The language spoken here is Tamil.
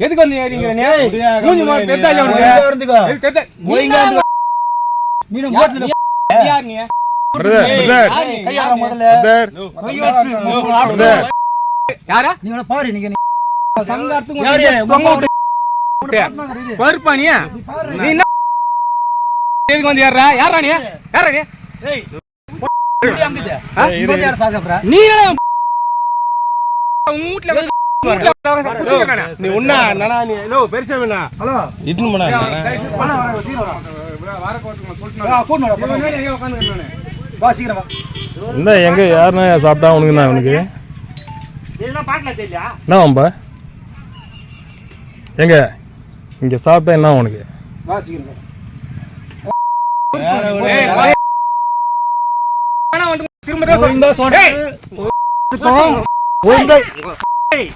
எதுக்கு வந்து ஏறிங்க நீ மூஞ்சி மாதிரி நீ. உனக்கு? தெரிதா? நீ ஒழுங்கா யார். நீ யார்? பிரதர் ஏய், பிரதர் யார் யார் நீ? முதல்ல பிரதர் யாரா? நீ வேணா பாரு நீங்க சங்காரத்துக்கு யாரு? பருப்பா நீ? நீ என்ன எதுக்கு வந்து ஏறுற? யார்றா நீ? யார்றா நீ? யார் சாப்பிடுறா? நீ என்னடா உன் நீ உண்ணா நானா நீ ஹலோ பெருசாமிண்ணா ஹலோ. வா சீக்கிரம் எங்க? யாருன்னா சாப்பிட்டா உனக்கு என்ன உனக்கு? என்ன வம்பா எங்க இங்க சாப்பிட்டா என்ன உனக்கு வா சீக்கிரம் திரும்ப Hey!